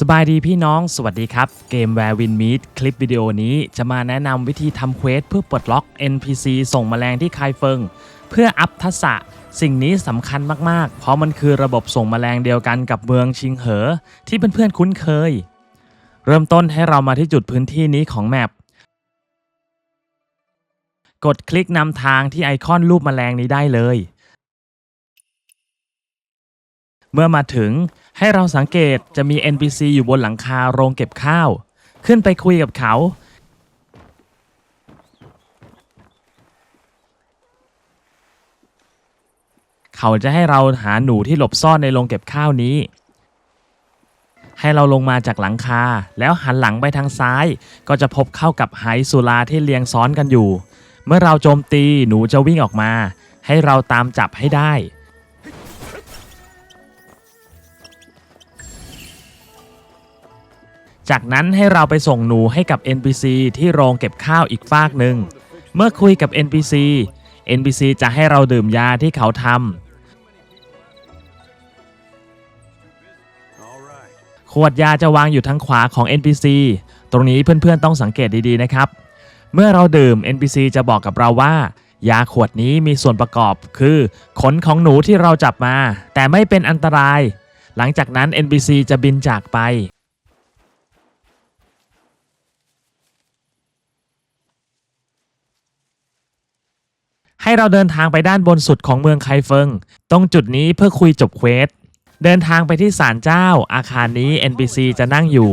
สบายดีพี่น้อง สวัสดีครับเกม Where Win Meet คลิปวิดีโอนี้จะมาแนะนำวิธีทำเควสเพื่อปลดล็อก NPC ส่งแมลงที่คายเฟิง เพื่ออัพทักษะสิ่งนี้สำคัญมากๆ เพราะมันคือระบบส่งแมลงเดียวกันกับเมืองชิงเหอ ที่เพื่อนๆคุ้นเคย เริ่มต้นให้เรามาที่จุดพื้นที่นี้ของแมปกดคลิกนำทางที่ไอคอนรูปแมลงนี้ได้เลย เมื่อมาถึงให้เราสังเกตจะมี NPC อยู่บนหลังคาโรงเก็บข้าว ขึ้นไปคุยกับเขา เขาจะให้เราหาหนูที่หลบซ่อนในโรงเก็บข้าวนี้ ให้เราลงมาจากหลังคา แล้วหันหลังไปทางซ้าย ก็จะพบเข้ากับไหสุราที่เรียงซ้อนกันอยู่ เมื่อเราโจมตีหนูจะวิ่งออกมา ให้เราตามจับให้ได้ จากนั้นให้เราไปส่งหนูให้กับ NPC ที่โรงเก็บข้าวอีกฟากหนึ่ง เมื่อคุยกับ NPC NPC จะให้เราดื่มยาที่เขาทำขวดยาจะวางอยู่ทางขวาของ NPC ตรงนี้เพื่อนๆต้องสังเกตดีๆนะครับ เมื่อเราดื่ม NPC จะบอกกับเราว่า ยาขวดนี้มีส่วนประกอบคือขนของหนูที่เราจับมา แต่ไม่เป็นอันตราย หลังจากนั้น NPC จะบินจากไป ให้เราเดินทางไปด้านบนสุดของเมืองไคเฟิง ตรงจุดนี้เพื่อคุยจบเควส เดินทางไปที่ศาลเจ้า อาคารนี้ NPC จะนั่งอยู่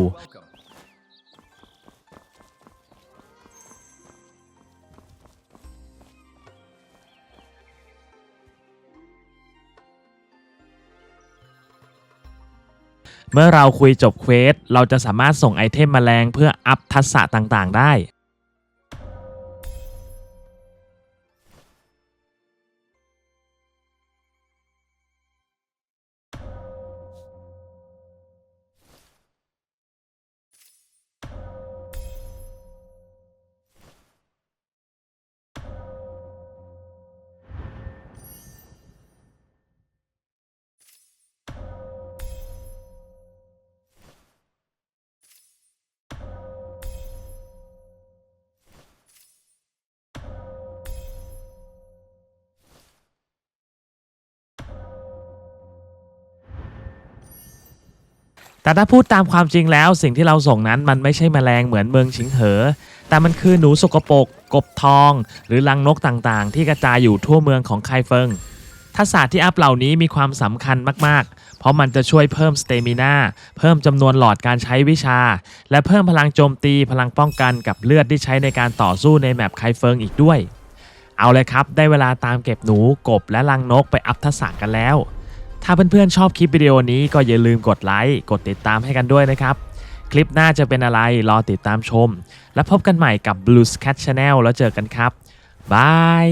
เมื่อเราคุยจบเควส เราจะสามารถส่งไอเทมแมลงเพื่ออัพทักษะต่างๆ ได้ แต่ถ้าพูดตามความจริงแล้วสิ่งที่เราส่งนั้นมันไม่ใช่แมลงเหมือนเมืองชิงเหอ แต่มันคือหนูสกปรกกบทอง หรือรังนกต่างๆ ที่กระจายอยู่ทั่วเมืองของไคเฟิงทักษะที่อัพเหล่านี้มีความสำคัญมากๆ เพราะมันจะช่วยเพิ่มสเตมินาเพิ่มจำนวนหลอดการใช้วิชา และเพิ่มพลังโจมตีพลังป้องกันกับเลือดที่ใช้ในการต่อสู้ในแมปไคเฟิงอีกด้วย เอาเลยครับ ได้เวลาตามเก็บหนูกบและรังนกไปอัพทักษะกันแล้ว ถ้าเพื่อนๆชอบคลิปวิดีโอนี้ก็อย่าลืมกดไลค์ กดติดตามให้กันด้วยนะครับ คลิปหน้าจะเป็นอะไรรอติดตามชม และพบกันใหม่กับ Blue Cat Channel แล้วเจอกันครับบาย